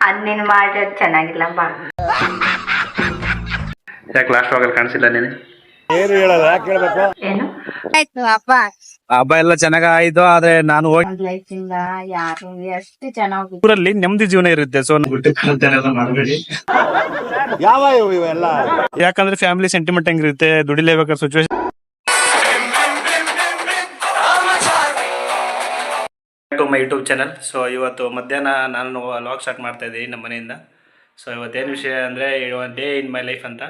ಅದ್ ನೀನ್ ಚೆನ್ನಾಗಿಲ್ಲ ಬಾ. ಯಾಕೆ ಲಾಸ್ಟ್ ಕಾಣಿಸಿಲ್ಲ ನೀನು ಏನು ಹೇಳಲ್ಲ ಯಾಕೆ ಹೇಳ್ಬೇಕು? ಏನು? ಆಯ್ತು ಹಬ್ಬ. ಹಬ್ಬ ಎಲ್ಲ ಚೆನ್ನಾಗ್ ಆಯ್ತು ಆದ್ರೆ ನಾನು ಹೋಗಿ ಒಂದ್ ಲೈಫಿಂದ ಯಾರು ಎಷ್ಟು ಚೆನ್ನಾಗಿ ಊರಲ್ಲಿ ನೆಮ್ಮದಿ ಜೀವನ ಇರುತ್ತೆ ಸೊ ಮಾಡಬೇಡಿ ಯಾವ ಇವು ಇವೆಲ್ಲ? ಯಾಕಂದ್ರೆ ಫ್ಯಾಮಿಲಿ ಸೆಂಟಿಮೆಂಟ್ ಹೆಂಗಿರುತ್ತೆ ದುಡಿಲೇಬೇಕಾದ್ರೆ situation to my YouTube channel so ಇವತ್ತು ಮಧ್ಯಾಹ್ನ ನಾನು ಲಾಗ್ ಸ್ಟಾರ್ಟ್ ಮಾಡ್ತಾ ಇದ್ದೀನಿ ನಮ್ಮ ಮನೆಯಿಂದ. ಸೊ ಇವತ್ತೇನು ವಿಷಯ ಅಂದರೆ ಡೇ ಇನ್ ಮೈ ಲೈಫ್ ಅಂತ.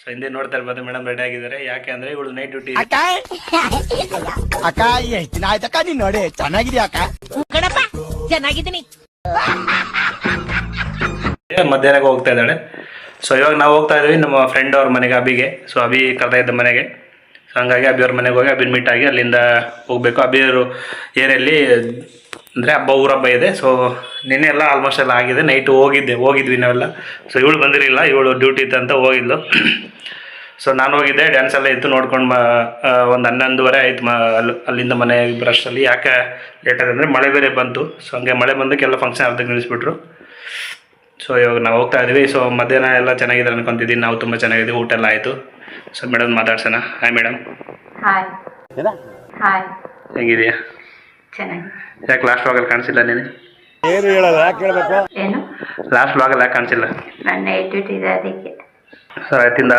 ಸೊ ಹಿಂದೆ ನೋಡ್ತಾ ಇರ್ಬೋದು ಮೇಡಮ್ ರೆಡಿ ಆಗಿದ್ದಾರೆ. ಯಾಕೆ ಅಂದರೆ ಇವಳು ನೈಟ್ ಡ್ಯೂಟಿ ಅಕ್ಕ! ಎಷ್ಟು ದಿನ ಆಯ್ತಕ್ಕ ನೀನು ನೋಡಿ ಚೆನ್ನಾಗಿದೆ ಅಕ್ಕ? ಕಣಪ್ಪ ಚೆನ್ನಾಗಿದ್ದೀನಿ. ಮಧ್ಯಾಹ್ನಕ್ಕೆ ಹೋಗ್ತಾ ಇದ್ದಾಳೆ. ಸೊ ಇವಾಗ ನಾವು ಹೋಗ್ತಾ ಇದ್ವಿ ನಮ್ಮ ಫ್ರೆಂಡ್ ಅವ್ರ ಮನೆಗೆ ಅಬಿಗೆ. ಸೊ ಅಭಿ ಕರ್ತಾ ಇದ್ದ ಮನೆಗೆ. ಹಂಗಾಗಿ ಅಬ್ಬಿಯವ್ರ ಮನೆಗೆ ಹೋಗಿ ಅಬ್ಬಿನ ಮೀಟ್ ಆಗಿ ಅಲ್ಲಿಂದ ಹೋಗ್ಬೇಕು. ಅಬ್ಬಿಯವರು ಏರಿಯಲ್ಲಿ ಅಂದರೆ ಹಬ್ಬ ಊರಬ್ಬ ಇದೆ. ಸೊ ನಿನ್ನೆ ಎಲ್ಲ ಆಲ್ಮೋಸ್ಟ್ ಎಲ್ಲ ಆಗಿದೆ. ನೈಟ್ ಹೋಗಿದ್ದೆ. ಹೋಗಿದ್ವಿ ನಾವೆಲ್ಲ. ಸೊ ಇವಳು ಬಂದಿರಲಿಲ್ಲ. ಇವಳು ಡ್ಯೂಟಿ ಅಂತ ಹೋಗಿದ್ಲು. ಸೊ ನಾನು ಹೋಗಿದ್ದೆ. ಡ್ಯಾನ್ಸ್ ಎಲ್ಲ ಇತ್ತು ನೋಡ್ಕೊಂಡು ಒಂದು ಹನ್ನೊಂದುವರೆ ಆಯ್ತು ಮ ಅಲ್ಲಿ ಅಲ್ಲಿಂದ ಮನೆ ಬ್ರಷ್ಟಲ್ಲಿ ಯಾಕೆ ಲೇಟ್ ಆಗಿದೆ ಅಂದರೆ ಮಳೆ ಬೇರೆ ಬಂತು. ಸೊ ಹಂಗೆ ಮಳೆ ಬಂದಕ್ಕೆ ಎಲ್ಲ ಫಂಕ್ಷನ್ ಅರ್ಧಕ್ಕೆ ನಿಲ್ಲಿಸ್ಬಿಟ್ರು. ಸೊ ಇವಾಗ ನಾವು ಹೋಗ್ತಾ ಇದ್ದೀವಿ ಸೊ ಮಧ್ಯಾಹ್ನ ಎಲ್ಲ ಚೆನ್ನಾಗಿದೆ ಅನ್ಕೊಂತಿದ್ದೀನಿ ನಾವು ತುಂಬ ಚೆನ್ನಾಗಿದ್ದೀವಿ. ಊಟ ಎಲ್ಲ ಆಯಿತು. ಸೊ ಮೇಡಮ್ ಮಾತಾಡ್ಸೋಣ. Hi madam. ಹಾಯ್ ಹಾಯ್ ಹೇಗಿದೆಯಾ? ಚೆನ್ನಾಗಿ. ಯಾಕೆ ಲಾಸ್ಟ್ ವಾಗಲ್ಲಿ ಕಾಣಿಸಿಲ್ಲ ನೀನು ಏನು ಹೇಳಲ್ಲ ಯಾಕೆ ಹೇಳಬೇಕು? ಏನು? ಲಾಸ್ಟ್ ವಾಗಲ್ಲಿ ಯಾಕೆ ಕಾಣಿಸಿಲ್ಲ? ನನ್ನ ಡ್ಯೂಟಿ ಇದೆ ಅದಕ್ಕೆ. ಸರ್ ಆಯ್ತಿಂದ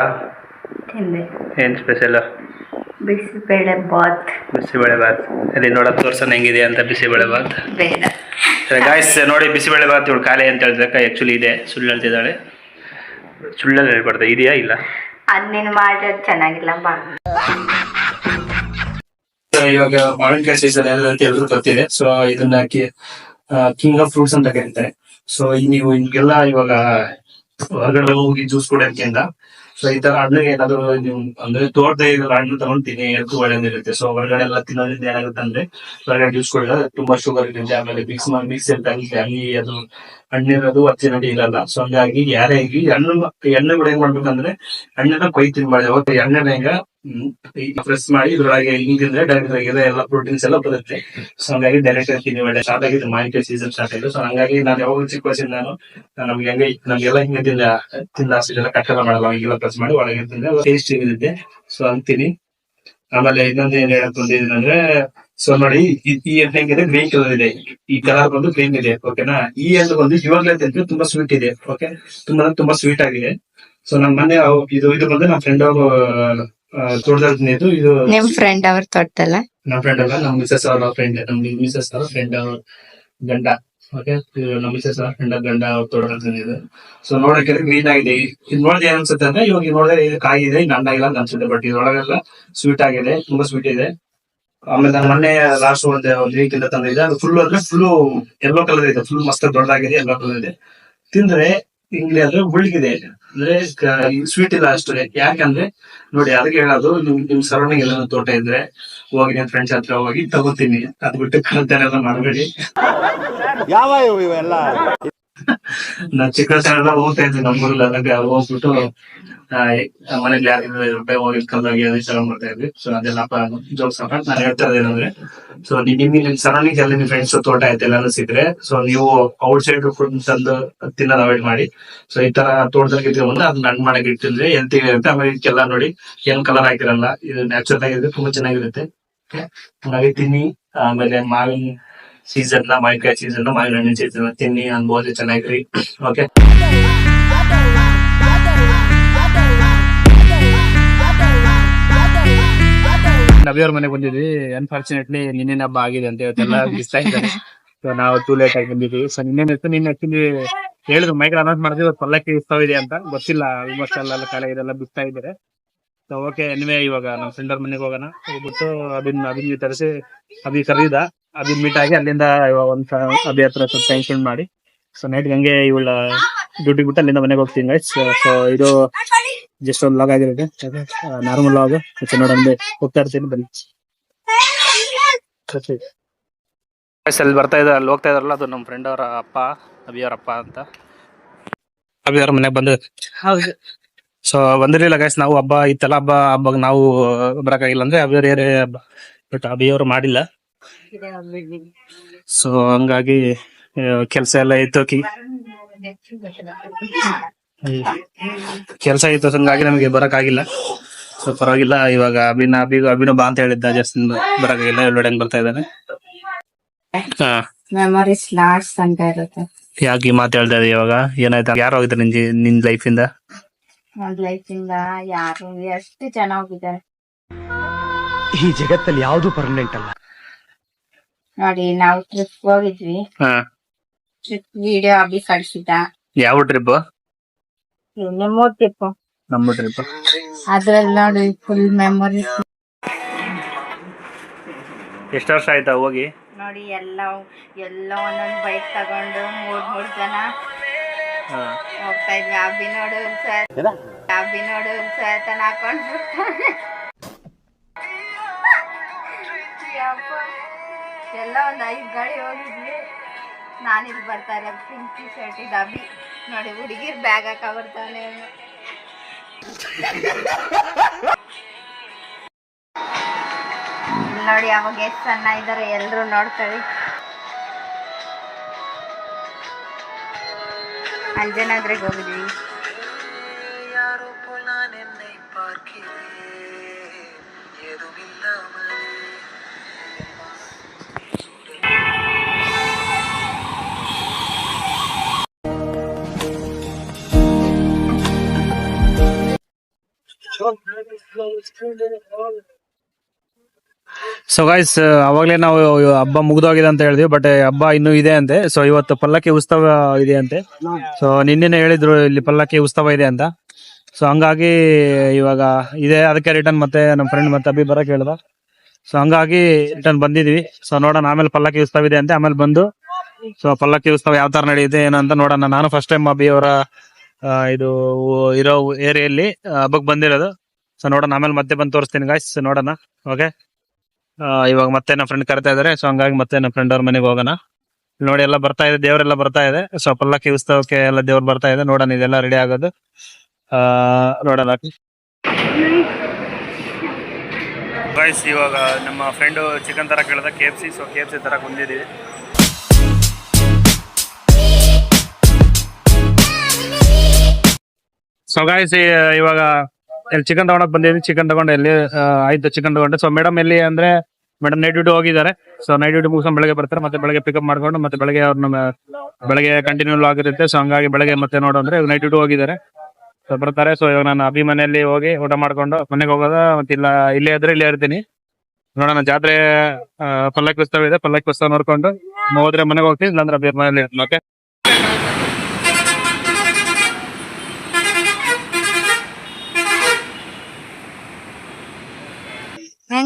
ತಿಂದೆ? ಏನು ಸ್ಪೆಷಲ್ ಬಿಸಿಬೇಳೆ ಬಾತ್. ಬಿಸಿಬೇಳೆ ಬಾತ್. ಅಲ್ಲಿ ನೋಡೋದು ತೋರ್ಸೋಣ ಹೆಂಗಿದೆ ಅಂತ ಬಿಸಿಬೇಳೆ ಬಾತ್. ಬೇಡ. ಗಾಯ್ಸ್ ನೋಡಿ ಬಿಸಿಬೇಳೆ ಬಾತ್ ಇವಳು ಖಾಲಿ ಅಂತ ಹೇಳಿದಾಗ ಆ್ಯಕ್ಚುಲಿ ಇದೆ ಸುಳ್ಳು ಹೇಳ್ತಿದ್ದಾಳೆ. ಸುಳ್ಳಲ್ಲಿ ಹೇಳ್ಬಾರ್ದು ಇದೆಯಾ ಇಲ್ಲ? ಅದ್ ನೀನ್ ಚೆನ್ನಾಗಿಲ್ಲ ಇವಾಗ ಮಾವಿನಕಾಯಿ ಸೀಸನ್ ಅಂತ ಎಲ್ರು ಗೊತ್ತಿದೆ. ಸೊ ಇದನ್ನ ಕಿಂಗ್ ಆಫ್ ಫ್ರೂಟ್ಸ್ ಅಂತ ಕರೀತಾರೆ. ಸೊ ನೀವು ಹಿಂಗೆಲ್ಲ ಇವಾಗ ಹೊರಗಡೆ ಹೋಗಿ ಜ್ಯೂಸ್ ಕುಡಿಯೋದ್ಕಿಂತ. ಸೊ ಈ ತರ ಹಣ್ಣು ಏನಾದ್ರು ನೀವು ಅಂದ್ರೆ ತೋಟದ ಹಣ್ಣು ತಗೊಂಡ್ ತಿನ್ನಿ ಎಲ್ರಿಗೂ ಒಳ್ಳೇದಿರುತ್ತೆ. ಸೊ ಹೊರಗಡೆ ಎಲ್ಲ ತಿನ್ನೋದ್ರಿಂದ ಏನಾಗುತ್ತೆ ಅಂದ್ರೆ ಹೊರಗಡೆ ಜ್ಯೂಸ್ ಕುಡಿದ್ರೆ ತುಂಬಾ ಶುಗರ್ ಇರುತ್ತೆ. ಆಮೇಲೆ ಮಿಕ್ಸ್ ಮಾಡಿ ಮಿಕ್ಸ್ ಇರ್ತಂಗಿ ಅಲ್ಲಿ ಅದು ಹಣ್ಣಿರೋದು ಅಚ್ಚಿನಡಿ ಇರಲ್ಲ. ಸೊ ಹಂಗಾಗಿ ಯಾರೇ ಆಗಿ ಹಣ್ಣು ಎಣ್ಣೆ ಕೂಡ ಏನ್ ಮಾಡ್ಬೇಕಂದ್ರೆ ಹಣ್ಣನ್ನ ಕೊಯ್ ತಿನ್ಬಾರ್ದು ಅವತ್ತು ಎಣ್ಣೆನ ಈಗ ಪ್ರೆಸ್ ಮಾಡಿ ಇದ್ರೊಳಗೆ ಹಿಂಗಿದ್ರೆ ಡೈರೆಕ್ಟ್ ಎಲ್ಲ ಪ್ರೋಟೀನ್ಸ್ ಎಲ್ಲ ಬರುತ್ತೆ. ಸೊ ಹಂಗಾಗಿ ಡೈರೆಕ್ಟ್ ತಿನ್ನಿ ಒಳ್ಳೆ ಸ್ಟಾರ್ಟ್ ಆಗಿದೆ ಮಾಹಿತಿ ಸೀಸನ್ ಸ್ಟಾರ್ಟ್ ಆಯ್ತು ಸೊ ಹಂಗಾಗಿ ನಾನು ಯಾವಾಗ ಚಿಕ್ಕ ವಯಸ್ಸಿಂದ ನಾನು, ನಮ್ಗೆ ಹಂಗೆ, ನಮ್ಗೆಲ್ಲ ಹಿಂಗೆ ತಿಂದ ತಿಂದ ಆಸೆಲ್ಲ ಕಟ್ಟೆಲ್ಲ ಮಾಡಲ್ಲ, ಹೀಗೆಲ್ಲ ಪ್ರೆಸ್ ಮಾಡಿ ಒಳಗೆ ತಿಂದ್ರೆ ಟೇಸ್ಟ್ ಇರುತ್ತೆ ಸೊ ಅಂತೀನಿ. ಆಮೇಲೆ ಇನ್ನೊಂದು ಏನ್ ಹೇಳಕ್ ಅಂದ್ರೆ ಸೊ ನೋಡಿ, ಈ- ಈ ಎಣ್ಣೆ ಹೆಂಗಿದೆ? ಗ್ರೀನ್ ಕಲರ್ ಇದೆ. ಈ ಕಲರ್ ಬಂದು ಗ್ರೀನ್ ಇದೆ ಓಕೆನಾ ಈ ಎಣ್ಣೆ ಬಂದು ಇವಾಗ್ಲೇ ತಿಂದ್ರೆ ತುಂಬಾ ಸ್ವೀಟ್ ಇದೆ ಓಕೆ ತುಂಬಾ ತುಂಬಾ ಸ್ವೀಟ್ ಆಗಿದೆ. ಸೊ ನಮ್ಮ ಮನೆ, ಇದು ಇದು ಬಂದು ನಮ್ಮ ಫ್ರೆಂಡ್ ಅವರು ತೋಟದಲ್ಲಿ ಇದು ಇದು ನಿಮ್ ಫ್ರೆಂಡ್ ಅವ್ರ ತೋಟದಲ್ಲ? ನಮ್ ಫ್ರೆಂಡ್ ಅಲ್ಲ ನಮ್ ಮಿಸಸ್ ಅವರ ಫ್ರೆಂಡ್ ನಮ್ ಮಿಸಸ್ ಅವರ ಫ್ರೆಂಡ್ ಅವ್ರ ಗಂಡ ಓಕೆ ನಮ್ಮ ಮಿಸಸ್ ಅವರ ಫ್ರೆಂಡ್ ಗಂಡ ಅವ್ರ ತೋಟದಲ್ಲಿ ಇದು ಸೊ ನೋಡಕ್ಕೆ ಗ್ರೀನ್ ಆಗಿದೆ ಇದು ನೋಡಿದ್ರೆ ಏನ್ ಅನ್ಸುತ್ತೆ ಅಂದ್ರೆ ಇವಾಗ ನೋಡಿದ್ರೆ ಇದು ಕಾಯಿ ಇದೆ ಇನ್ನು ಹಣ್ಣಾಗಿಲ್ಲ ಅಂತ ಅನ್ಸುತ್ತೆ ಬಟ್ ಇದ್ರೊಳಗೆಲ್ಲ ಸ್ವೀಟ್ ಆಗಿದೆ ತುಂಬಾ ಸ್ವೀಟ್ ಇದೆ. ಆಮೇಲೆ ನಾನು ಮೊನ್ನೆ ಲಾಸ್ಟ್ ಒಂದು ಒಂದು ವೀಕ್ ಇಂದ ತಂದಿದ್ದೆ ಅದು ಫುಲ್ ಅಂದ್ರೆ ಫುಲ್ ಎಲ್ಲೋ ಕಲರ್ ಇದೆ ಫುಲ್ ಮಸ್ತ್ ದೊಡ್ಡದಾಗಿದೆ ಎಲ್ಲೋ ಕಲರ್ ಇದೆ. ತಿಂದ್ರೆ ಹಿಂಗ್ಲಿ ಅಂದ್ರೆ ಮುಳ್ಳಿಗಿದೆ ಅಂದ್ರೆ ಸ್ವೀಟ್ ಇಲ್ಲ ಅಷ್ಟು. ಯಾಕಂದ್ರೆ, ನೋಡಿ, ಅದಕ್ಕೆ ಹೇಳೋದು, ನಿಮ್ ನಿಮ್ ಸರೌಂಡಿಂಗ್ ಎಲ್ಲ ತೋಟ ಇದ್ರೆ, ಹೋಗಿ ನಿಮ್ ಫ್ರೆಂಡ್ಸ್ ಹತ್ರ ಹೋಗಿ ತಗೋತೀನಿ. ಅದ್ ಬಿಟ್ಟು ಮಾಡಬೇಡಿ. ಯಾವ ಇವು ಇವೆಲ್ಲ? ನಾನ್ ಚಿಕ್ಕ ವಯಸ್ಸೆಲ್ಲ ಹೋಗ್ತಾ ಇದ್ದೆ ನಮ್ಮೂರಲ್ಲಿ ಅದಕ್ಕೆ ಹೋಗ್ಬಿಟ್ಟು ಮನೇಲಿ ಯಾರಿದ್ರೆ ರೂಪಾಯಿ ಹೋಗಿ ಕಲ್ದಾಗಿ ಅದೇ ಮಾಡ್ತಾ ಇದ್ವಿ. ಸೊ ಅದೆಲ್ಲ ಜೋಕ್ಸ್ ನಾನು ಹೇಳ್ತಾ ಇದ್ದೇನೆ ಸೊ ನಿಮ್ ನಿಮ್ ಸರೌಂಡಿಂಗ್ ಎಲ್ಲ ನಿಮ್ ಫ್ರೆಂಡ್ಸ್ ತೋಟ ಆಯ್ತು ಎಲ್ಲ ಸಿದ್ರೆ ಸೊ ನೀವು ಔಟ್ ಸೈಡ್ ಫುಡ್ ತಂದು ತಿನ್ನೋದು ಅವಾಯ್ಡ್ ಮಾಡಿ. ಸೊ ಈ ತರ ತೋಟದಲ್ಲಿ ಇಟ್ಕೊಂಡ್ಬಂದು ಅದನ್ನ ನನ್ ಮಾಡಕ್ ಇಟ್ಟಿದ್ರೆ ಹೆಲ್ತಿ ಇರುತ್ತೆ ಆಮೇಲೆ ಇದಕ್ಕೆಲ್ಲ ನೋಡಿ, ಏನ್ ಕಲರ್ ಹಾಕಿರಲ್ಲ, ಇದು ನ್ಯಾಚುರಲ್ ಆಗಿರುತ್ತೆ ತುಂಬಾ ಚೆನ್ನಾಗಿರುತ್ತೆ. ಹಾಗಾಗಿ ತಿನ್ನಿ, ಆಮೇಲೆ ಮಾವಿನ ಸೀಸನ್ ಮಾವಿನಕಾಯಿ ಸೀಸನ್ ಮಾವಿನ ಹಣ್ಣಿನ ಸೀಸನ್ ತಿನ್ನಿ, ಅನ್ಬೋದು, ಚೆನ್ನಾಗಿರಿ. ಓಕೆ ನವಿಯವ್ರ ಮನೆಗೆ ಬಂದಿದ್ವಿ. ಅನ್ಫಾರ್ಚುನೇಟ್ಲಿ ನಿನ್ನೆ ಹಬ್ಬ ಆಗಿದೆ ಅಂತ ಇವತ್ತೆಲ್ಲ ಬಿಸ್ತಾ ಇದ್ದಾರೆ. ಸೊ ನಾವು ಟೂ ಲೇಟ್ ಆಗಿ ಬಂದಿದ್ವಿ. ಸೊ ನಿನ್ನೆ ಇತ್ತು, ನಿನ್ನೆ ಆಕ್ಚುಲಿ ಹೇಳಿದ್ರು ಮೈಕ್ ಅನೌನ್ಸ್ ಮಾಡಿದ್ವಿ ಇವತ್ತು ಪಲ್ಲಕ್ಕಿ ಉತ್ಸವ ಇದೆ ಅಂತ. ಗೊತ್ತಿಲ್ಲ ಆಲ್ಮೋಸ್ಟ್ ಎಲ್ಲ ಕಾಲ ಇದೆಲ್ಲ ಬಿಸ್ತಾ ಇದ್ದಾರೆ. ಸೊ ಓಕೆ ಎನ್ವೇ ಇವಾಗ ನಮ್ಮ ಅವ್ರ ಮನೆಗೆ ಹೋಗೋಣ. ಹೋಗ್ಬಿಟ್ಟು ಅದನ್ನ ಅಭಿನ್ ತರಿಸಿ ಅಭಿ ಕರೀದ. ಅಭಿನ್ ಮೀಟ್ ಆಗಿ ಅಲ್ಲಿಂದ ಒಂದ್ ಅಭಿ ಹತ್ರ ಸ್ವಲ್ಪ ಟೈಮ್ ಸ್ಪೆಂಡ್ ಮಾಡಿ. ಸೊ ನೈಟ್ ಹಂಗೆ ಇವಳ ಡ್ಯೂಟಿ ಬಿಟ್ಟು ಅಲ್ಲಿಂದ ಮನೆಗೆ ಹೋಗ್ತೀನಿ ಗೈಸ್ ಸೊ ಇದು ಜಸ್ಟ್ ಒಂದು ಲಾಗ್ ಆಗಿರುತ್ತೆ. ನಾರ್ಮಲ್ ಲಾಗ್ ನೋಡಂದೆ ಹೋಗ್ತಾ ಇರ್ತೀನಿ ಬನ್ನಿ. ಅಲ್ಲಿ ಬರ್ತಾ ಇದ್ದಾರೆ ಅಲ್ಲಿ ಹೋಗ್ತಾ ಇದಾರಲ್ಲ ಅದು ನಮ್ಮ ಫ್ರೆಂಡ್ ಅವರ ಅಪ್ಪ ಅಭಿ ಅವ್ರ ಅಪ್ಪ ಅಂತ. ಅಭಿ ಅವ್ರ ಮನೆಗೆ ಬಂದ ಹೌದು. ಸೊ ಬಂದಿರ್ಲಿಲ್ಲ ಗೈಸ್ ನಾವು ಹಬ್ಬ ಇತ್ತಲ್ಲ ಹಬ್ಬ ಹಬ್ಬ ನಾವು ಬರಕಾಗಿಲ್ಲ ಅಂದ್ರೆ ಅಭಿ ಅವ್ರ ಹಬ್ಬ ಬಟ್ ಅಭಿ ಅವ್ರು ಮಾಡಿಲ್ಲ. ಸೊ ಹಂಗಾಗಿ ಕೆಲಸ ಎಲ್ಲ ಇತ್ತು ಕೆಲ್ಸ ಕೆಲಸ ಇತ್ತು ಹಂಗಾಗಿ ನಮಗೆ ಬರಕ್ಕಾಗಿಲ್ಲ. ಸೊ ಪರವಾಗಿಲ್ಲ ಇವಾಗ ಅಭಿನ ಅಭಿ ಅಭಿನ ಬಾ ಅಂತ ಹೇಳಿದ್ದ ಜಾಸ್ತಿ ಬರಕ್ಕಾಗಿಲ್ಲ ಹೆಂಗ್ ಬರ್ತಾ ಇದ್ದಾನೆ. ಮೆಮೊರೀಸ್ ಲಾಸ್ಟ್ ಅಂತ ಇರುತ್ತೆ. ಯಾಕೆ ಈ ಮಾತು ಇವಾಗ? ಏನಾಯ್ತು? ಯಾರು ಹೋಗಿದ್ದಾರೆ ನಿನ್ ನಿನ್ ಲೈಫ್ ಇಂದ? ನನ್ ಲೈಫ್ ಇಂದ ಯಾರು? ಎಷ್ಟು ಚೆನ್ನಾಗಿದ್ದಾರೆ ಈ ಜಗತ್ತಲ್ಲಿ ಯಾವುದು ಪರ್ಮನೆಂಟ್ ಅಲ್ಲ. ನೋಡಿ ನಾವು ಟ್ರಿಪ್ ಹೋಗಿದ್ವಿ. ಹಾ. ಟ್ರಿಪ್ ವಿಡಿಯೋ ಅಭಿ ಕಳ್ಸಿದ್ದ. ಯಾವ ಟ್ರಿಪ್ ನಿಮ್ಮ ಟ್ರಿಪ್ ನಮ್ಮ ಟ್ರಿಪ್ ಅದ್ರಲ್ಲಿ ನೋಡಿ ಫುಲ್ ಮೆಮೊರಿ ಎಷ್ಟು ವರ್ಷ ಆಯ್ತಾ ಹೋಗಿ? ನೋಡಿ ಎಲ್ಲ ಎಲ್ಲ ಒಂದೊಂದು ಬೈಕ್ ತಗೊಂಡು ಮೂರ್ ಮೂರ್ ಜನ ಹೋಗ್ತಾ ಇದ್ವಿ. ಅಭಿ ನೋಡು ಸರ್ ಅಭಿ ನೋಡು ಸತನ ಹಾಕೊಂಡ್ ಎಲ್ಲ ಒಂದು ಐದು ಗಾಡಿ ಹೋಗಿದ್ವಿ. ನಾನಿಲ್ಲಿ ಬರ್ತಾರೆ. Pink T shirt Abhi. ನೋಡಿ, ಹುಡುಗಿರ್ ಬ್ಯಾಗ್ ಹಾಕ ಬರ್ತಾನೆ. ನೋಡಿ, ಅವಾಗ ಎಷ್ಟು ಸಣ್ಣ ಇದ್ದಾರೆ ಎಲ್ಲರೂ ನೋಡ್ಕೊಳ್ಳಿ. ಅಂಜನಾದ್ರಿಗೆ ಹೋಗಿದ್ವಿ. ಸೊ ಗಾಯ್ಸ್ ಅವಾಗಲೇ ನಾವು ಹಬ್ಬ ಮುಗ್ದೋಗಿದೆ ಅಂತ ಹೇಳಿದ್ವಿ ಬಟ್ ಹಬ್ಬ ಇನ್ನೂ ಇದೆ ಅಂತೆ. ಸೊ ಇವತ್ತು ಪಲ್ಲಕ್ಕಿ ಉತ್ಸವ ಇದೆ ಅಂತೆ. ಸೊ ನಿನ್ನೆನೆ ಹೇಳಿದ್ರು ಇಲ್ಲಿ ಪಲ್ಲಕ್ಕಿ ಉತ್ಸವ ಇದೆ ಅಂತ. ಸೊ ಹಂಗಾಗಿ ಇವಾಗ ಇದೆ, ಅದಕ್ಕೆ ರಿಟರ್ನ್ ಮತ್ತೆ ನಮ್ಮ ಫ್ರೆಂಡ್ ಮತ್ತೆ ಅಭಿ ಬರಕ್ ಹೇಳ್ದ. ಸೊ ಹಂಗಾಗಿ ರಿಟರ್ನ್ ಬಂದಿದ್ವಿ. ಸೊ ನೋಡೋಣ, ಆಮೇಲೆ ಪಲ್ಲಕ್ಕಿ ಉತ್ಸವ ಇದೆ ಅಂತೆ. ಆಮೇಲೆ ಬಂದು ಸೊ ಪಲ್ಲಕ್ಕಿ ಉತ್ಸವ ಯಾವ ತರ ನಡೆಯುತ್ತೆ ಏನಂತ ನೋಡೋಣ. ನಾನು ಫಸ್ಟ್ ಟೈಮ್ ಅಭಿ ಅವರ ಇದು, ಇರೋ ಏರಿಯಲ್ಲಿ ಹಬ್ಬಕ್ಕೆ ಬಂದಿರೋದು. ಸೊ ನೋಡೋಣ. ಆಮೇಲೆ ಮತ್ತೆ ಬಂದು ತೋರಿಸ್ತೀನಿ ಗಾಯ್ಸ್ ನೋಡೋಣ. ಓಕೆ ಇವಾಗ ಮತ್ತೆ ನಮ್ಮ ಫ್ರೆಂಡ್ ಕರಿತಾ ಇದಾರೆ. ಸೊ ಹಂಗಾಗಿ ಮತ್ತೆ ನಮ್ಮ ಫ್ರೆಂಡ್ ಅವ್ರ ಮನೆಗೆ ಹೋಗೋಣ. ನೋಡಿ, ಎಲ್ಲ ಬರ್ತಾ ಇದೆ. ದೇವರೆಲ್ಲ ಬರ್ತಾ ಇದೆ. ಸೊ ಪಲ್ಲಕ್ಕಿ ಉತ್ಸವಕ್ಕೆ ಎಲ್ಲ ದೇವ್ರು ಬರ್ತಾ ಇದೆ. ನೋಡೋಣ, ಇದೆಲ್ಲ ರೆಡಿ ಆಗೋದು. ನೋಡೋಣ. ಗಾಯ್ಸ್ ಇವಾಗ ನಮ್ಮ ಫ್ರೆಂಡ್ ಚಿಕನ್ ತರ ಕೇಳಿದ K F C so K F C ತರ ಬಂದಿದ್ದೀವಿ ಸೊ ಗಾಯ್ಸ್ ಇವಾಗ ಇಲ್ಲಿ ಚಿಕನ್ ತಗೊಂಡಕ್ ಬಂದಿದ್ದೀನಿ ಚಿಕನ್ ತಗೊಂಡು ಎಲ್ಲಿ ಆಯ್ತು ಚಿಕನ್ ತಗೊಂಡೆ. ಸೊ ಮೇಡಮ್ ಎಲ್ಲಿ ಅಂದ್ರೆ ಮೇಡಮ್ ನೈಟ್ ಡ್ಯೂಟಿ ಹೋಗಿದ್ದಾರೆ. ಸೊ ನೈಟ್ ಡ್ಯೂಟಿ ಮುಗಿಸ್ಕೊಂಡು ಬೆಳಗ್ಗೆ ಬರ್ತಾರೆ, ಮತ್ತೆ ಬೆಳಗ್ಗೆ ಪಿಕಪ್ ಮಾಡ್ಕೊಂಡು, ಮತ್ತೆ ಬೆಳಗ್ಗೆ ಅವ್ರನ್ನ ಬೆಳಗ್ಗೆ ಕಂಟಿನ್ಯೂ ಆಗಿರುತ್ತೆ ಸೊ ಹಂಗಾಗಿ ಬೆಳಗ್ಗೆ ಮತ್ತೆ ನೋಡು ಅಂದ್ರೆ ನೈಟ್ ಡ್ಯೂಟಿ ಹೋಗಿದ್ದಾರೆ. ಸೊ ಬರ್ತಾರೆ. ಸೊ ಇವಾಗ ನಾನು ಅಭಿ ಮನೆಯಲ್ಲಿ ಹೋಗಿ ಊಟ ಮಾಡ್ಕೊಂಡು ಮನೆಗೆ ಹೋಗೋದ, ಮತ್ತೆ ಇಲ್ಲ, ಇಲ್ಲೇ ಇದ್ರೆ ಇಲ್ಲೇ ಇರ್ತೀನಿ. ನೋಡೋಣ, ಜಾತ್ರೆ ಪಲ್ಲಕ್ಕಿ ಉತ್ಸವ ಇದೆ ಪಲ್ಲಕ್ಕಿ ಉತ್ಸವ ನೋಡ್ಕೊಂಡು, ಹೋದ್ರೆ ಮನೆಗೆ ಹೋಗ್ತೀನಿ, ಇಲ್ಲಾಂದ್ರೆ ಅಭಿ ಇರ್ತೀನಿ ಓಕೆ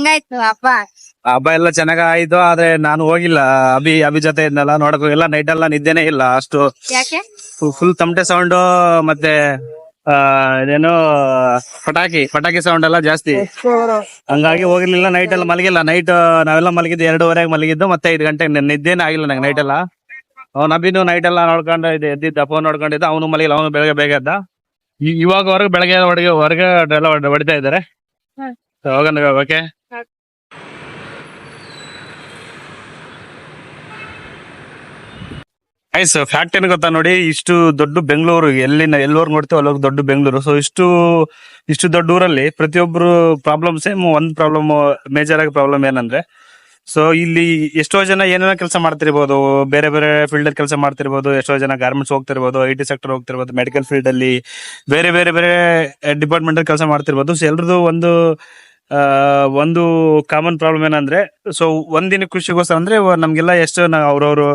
ಹೆಂಗಾಯ್ತು ಅಪ್ಪ. ಹಬ್ಬ ಎಲ್ಲ ಚೆನ್ನಾಗ ಆಯ್ತು ಆದ್ರೆ ನಾನು ಹೋಗಿಲ್ಲ. ಅಭಿ ಅಭಿ ಜೊತೆ ಇದ್ನಲ್ಲ ನೋಡಕ್ ಎಲ್ಲ ನೈಟ್ ಎಲ್ಲ ನಿದ್ದೆನೆ ಇಲ್ಲ. ಅಷ್ಟು ಯಾಕೆ? ಫುಲ್ ತಮಟೆ ಸೌಂಡ್ ಮತ್ತೆ ಆ ಇದೇನು ಪಟಾಕಿ ಪಟಾಕಿ ಸೌಂಡ್ ಎಲ್ಲ ಜಾಸ್ತಿ. ಹಂಗಾಗಿ ಹೋಗಿರ್ಲಿಲ್ಲ ನೈಟ್ ಎಲ್ಲ ಮಲಗಿಲ್ಲ. ನೈಟ್ ನಾವೆಲ್ಲ ಮಲಗಿದ್ದು ಎರಡೂವರೆಗೆ ಮಲಗಿದ್ದು ಮತ್ತೆ ಐದು ಗಂಟೆ ನಿದ್ದೆನೇ ಆಗಿಲ್ಲ ನಂಗೆ ನೈಟ್ ಎಲ್ಲ. ಅವ್ನ ಅಭಿನು ನೈಟ್ ಎಲ್ಲ ನೋಡ್ಕೊಂಡು ಇದು ಎದ್ದಿದ್ದ ಫೋನ್ ನೋಡ್ಕೊಂಡಿದ್ದ ಅವನು ಮಲಗಿಲ್ಲ ಅವನು ಬೆಳಗ್ಗೆ ಬೇಗ ಎದ್ದ. ಇವಾಗ ಹೊರಗೆ ಬೆಳಗ್ಗೆ ಹೊರಗೆ ಹೊರಗೆ ಎಲ್ಲ ಹೊಡ್- ಹೊಡಿತಾ ಇದ್ದಾರೆ. ಹ್ಮ್. ಹೋಗೋಣ ಓಕೆ ಐಸ್ ಫ್ಯಾಕ್ಟ್ ಏನ್ ಗೊತ್ತಾ ನೋಡಿ? ಇಷ್ಟು ದೊಡ್ಡ ಬೆಂಗಳೂರು ಎಲ್ಲಿ ಎಲ್ಲೋರ್ ನೋಡ್ತೇವೆ ಅಲ್ಲೋರ್ ದೊಡ್ಡ ಬೆಂಗಳೂರು. ಸೊ ಇಷ್ಟು ಇಷ್ಟು ದೊಡ್ಡ ಊರಲ್ಲಿ ಪ್ರತಿಯೊಬ್ರು ಪ್ರಾಬ್ಲಮ್ ಸೇಮ್ ಒಂದ್ ಪ್ರಾಬ್ಲಮ್ ಮೇಜರ್ ಆಗಿ ಪ್ರಾಬ್ಲಮ್ ಏನಂದ್ರೆ ಸೊ ಇಲ್ಲಿ ಎಷ್ಟೋ ಜನ ಏನೇನೋ ಕೆಲಸ ಮಾಡ್ತಿರ್ಬೋದು, ಬೇರೆ ಬೇರೆ ಫೀಲ್ಡ್ ಅಲ್ಲಿ ಕೆಲಸ ಮಾಡ್ತಿರ್ಬೋದು, ಎಷ್ಟೋ ಜನ ಗಾರ್ಮೆಂಟ್ಸ್ ಹೋಗ್ತಿರ್ಬೋದು ಐ ಟಿ ಸೆಕ್ಟರ್ ಹೋಗ್ತಿರ್ಬೋದು ಮೆಡಿಕಲ್ ಫೀಲ್ಡ್ ಅಲ್ಲಿ, ಬೇರೆ ಬೇರೆ ಬೇರೆ ಡಿಪಾರ್ಟ್ಮೆಂಟ್ ಅಲ್ಲಿ ಕೆಲಸ ಮಾಡ್ತಿರ್ಬೋದು. ಸೊ ಎಲ್ರದ್ದು ಒಂದು ಒಂದು ಕಾಮನ್ ಪ್ರಾಬ್ಲಮ್ ಏನಂದ್ರೆ ಸೊ ಒಂದಿನ ಕೃಷಿಗೋಸ್ಕರ ಅಂದ್ರೆ, ನಮ್ಗೆಲ್ಲ ಎಷ್ಟು ಅವ್ರವ್ರು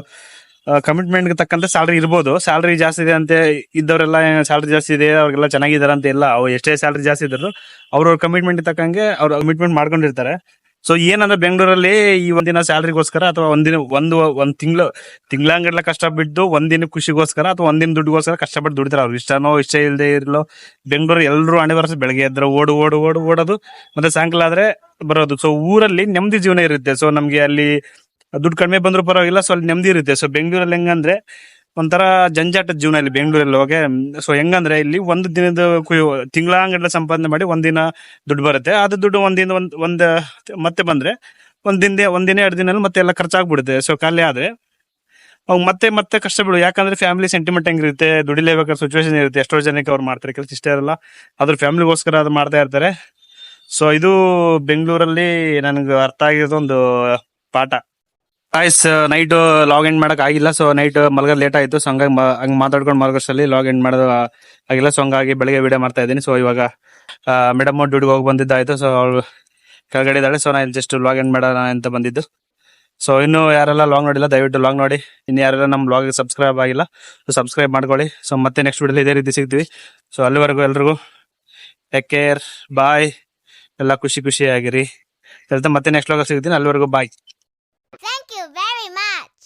ಕಮಿಟ್ಮೆಂಟ್ ತಕ್ಕಂತೆ ಸ್ಯಾಲ್ರಿ ಇರ್ಬೋದು. ಸ್ಯಾಲ್ರಿ ಜಾಸ್ತಿ ಇದೆ ಅಂತ ಇದ್ದವರೆಲ್ಲ ಸ್ಯಾಲ್ರಿ ಜಾಸ್ತಿ ಇದೆ, ಅವ್ರಿಗೆಲ್ಲ ಚೆನ್ನಾಗಿದ್ದಾರೆ ಅಂತ ಇಲ್ಲ ಅವ್ರು ಎಷ್ಟೇ ಸ್ಯಾಲ್ರಿ ಜಾಸ್ತಿ ಇದ್ರು ಅವ್ರವ್ರ ಕಮಿಟ್ಮೆಂಟ್ ತಕ್ಕಂಗೆ ಅವ್ರ ಕಮಿಟ್ಮೆಂಟ್ ಮಾಡ್ಕೊಂಡಿರ್ತಾರೆ. ಸೊ ಏನಂದ್ರೆ ಬೆಂಗಳೂರಲ್ಲಿ ಈ ಒಂದಿನ ಸ್ಯಾಲ್ರಿಗೋಸ್ಕರ ಅಥವಾ ಒಂದಿನ, ಒಂದು, ಒಂದ್ ತಿಂಗಳು ತಿಂಗಳಂಗಡ್ಲ ಕಷ್ಟ ಬಿದ್ದು ಒಂದಿನ ಖುಷಿಗೋಸ್ಕರ ಅಥವಾ ಒಂದಿನ ದುಡ್ಡುಗೋಸ್ಕರ ಕಷ್ಟಪಟ್ಟು ದುಡಿತಾರೆ. ಅವ್ರು ಇಷ್ಟನೋ, ಇಷ್ಟ ಇಲ್ಲದೆ ಇರಲೋ, ಬೆಂಗಳೂರು ಎಲ್ಲರೂ ಹಣೆ ವರ್ಷ ಬೆಳಗ್ಗೆ ಎದ್ರೆ ಓಡು ಓಡು ಓಡು, ಓಡೋದು. ಮತ್ತೆ ಸಾಯಂಕಾಲ ಆದ್ರೆ ಬರೋದು. ಸೊ ಊರಲ್ಲಿ ನೆಮ್ಮದಿ ಜೀವನ ಇರುತ್ತೆ. ಸೊ ನಮ್ಗೆ ಅಲ್ಲಿ ದುಡ್ಡು ಕಡಿಮೆ ಬಂದ್ರೂ ಪರವಾಗಿಲ್ಲ, ಸೊ ಅಲ್ಲಿ ನೆಮ್ಮದಿ ಇರುತ್ತೆ. ಸೊ ಬೆಂಗಳೂರಲ್ಲಿ ಹೆಂಗಂದ್ರೆ ಒಂಥರ ಜಂಜಾಟದ ಜೀವನ ಇಲ್ಲಿ ಬೆಂಗಳೂರಲ್ಲಿ ಹೋಗಿ, ಸೊ ಹೆಂಗಂದ್ರೆ ಇಲ್ಲಿ ಒಂದು ದಿನದ ತಿಂಗಳಂಗಡ್ಲ ಸಂಪಾದನೆ ಮಾಡಿ ಒಂದಿನ ದುಡ್ಡು ಬರುತ್ತೆ. ಅದು ದುಡ್ಡು ಒಂದಿನ ಒಂದ್ ಒಂದ್, ಮತ್ತೆ ಬಂದ್ರೆ ಒಂದ್ ದಿನ ಒಂದಿನ ಎರಡು ದಿನ ಮತ್ತೆ ಎಲ್ಲ ಖರ್ಚಾಗ್ಬಿಡುತ್ತೆ. ಸೊ ಖಾಲಿ ಆದ್ರೆ ಅವ್ ಮತ್ತೆ ಮತ್ತೆ ಕಷ್ಟ ಬಿಡು ಯಾಕಂದ್ರೆ ಫ್ಯಾಮಿಲಿ ಸೆಂಟಿಮೆಂಟ್ ಹೆಂಗಿರುತ್ತೆ ದುಡಿಲೇಬೇಕಾದ್ರೆ ಸಿಚುವೇಶನ್ ಇರುತ್ತೆ. ಎಷ್ಟೋ ಜನಕ್ಕೆ ಅವ್ರು ಮಾಡ್ತಾರೆ, ಕೆಲಸ ಇಷ್ಟ ಇರಲ್ಲ. ಅದ್ರ ಫ್ಯಾಮಿಲಿಗೋಸ್ಕರ ಅದು ಮಾಡ್ತಾ ಇರ್ತಾರೆ. ಸೊ ಇದು ಬೆಂಗಳೂರಲ್ಲಿ ನನಗೆ ಅರ್ಥ ಆಗಿರೋದು ಒಂದು ಪಾಠ. ಆಯ್ಸ್ ನೈಟ್ ಲಾಗ್ ಇನ್ ಮಾಡಕ್ ಆಗಿಲ್ಲ ಸೊ ನೈಟ್ ಮಲಗೋದು ಲೇಟ್ ಆಯ್ತು ಸೊ ಹಂಗಾಗಿ ಹಂಗ್ ಮಾತಾಡ್ಕೊಂಡು ಮಲಗೋಷ್ಟಲ್ಲಿ ಲಾಗ್ ಇನ್ ಮಾಡೋದು ಆಗಿಲ್ಲ ಸೊ ಹಂಗಾಗಿ ಬೆಳಿಗ್ಗೆ ವಿಡಿಯೋ ಮಾಡ್ತಾ ಇದ್ದೀನಿ. ಸೊ ಇವಾಗ ಮೇಡಮ್ ಡ್ಯೂಟಿಗೆ ಹೋಗಿ ಬಂದಿದ್ದಾಯ್ತು ಸೊ ಅವಳು ಕೆಳಗಡೆ ಇದ್ದಾಳೆ ಸೊ ನಾನು ಜಸ್ಟ್ ಲಾಗ್ ಇನ್ ಮಾಡೋಣ ಅಂತ ಬಂದಿದ್ದು. ಸೊ ಇನ್ನು ಯಾರೆಲ್ಲ ಲಾಗ್ ನೋಡಿಲ್ಲ, ದಯವಿಟ್ಟು ಲಾಗ್ ನೋಡಿ. ಇನ್ನು ಯಾರೆಲ್ಲ ನಮ್ಮ ಬ್ಲಾಗ್ ಸಬ್ಸ್ಕ್ರೈಬ್ ಆಗಿಲ್ಲ ಸೊ ಸಬ್ಸ್ಕ್ರೈಬ್ ಮಾಡ್ಕೊಳ್ಳಿ. ಸೊ ಮತ್ತೆ ನೆಕ್ಸ್ಟ್ ವಿಡಿಯೋ ಇದೇ ರೀತಿ ಸಿಗ್ತೀವಿ. ಸೊ ಅಲ್ಲಿವರೆಗೂ ಎಲ್ರಿಗೂ ಟೇಕ್ ಕೇರ್ ಬಾಯ್ ಎಲ್ಲ ಖುಷಿ ಖುಷಿಯಾಗಿರಿ. ಮತ್ತೆ ನೆಕ್ಸ್ಟ್ ಲಾಗ್ ಸಿಗ್ತೀನಿ. ಅಲ್ಲಿವರೆಗೂ ಬಾಯ್